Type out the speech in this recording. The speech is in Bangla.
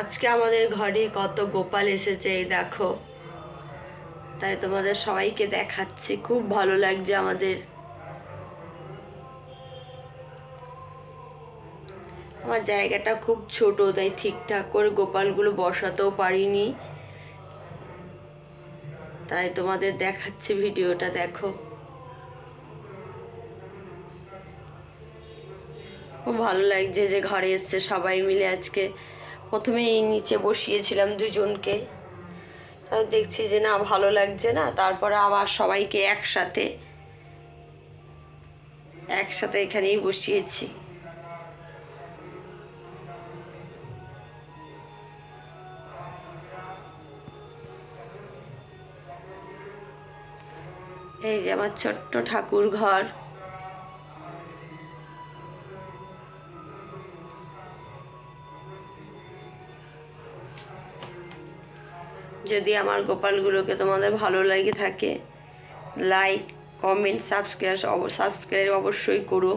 আজকে আমাদের ঘরে কত গোপাল এসেছে, এই দেখো। তাই তোমাদের সবাইকে দেখাচ্ছি, খুব ভালো লাগছে আমাদের। আমার জায়গাটা খুব ছোট, তাই ঠিকঠাক করে গোপালগুলো বসাতেও পারিনি। তাই তোমাদের দেখাচ্ছি ভিডিওটা, দেখো। খুব ভালো লাগছে যে ঘরে এসছে সবাই মিলে আজকে। প্রথমে এই নিচে বসিয়েছিলাম দুজনকে। দেখছি যে না, ভালো লাগছে না। তারপরে আবার সবাইকে একসাথে একসাথে এখানেই বসিয়েছি। এই যে আমার ছোট্ট ঠাকুর ঘর যদি আমার গোপালগুলোকে তোমাদের ভালো লাগে থাকে লাইক কমেন্ট সাবস্ক্রাইব সাবস্ক্রাইব অবশ্যই করো।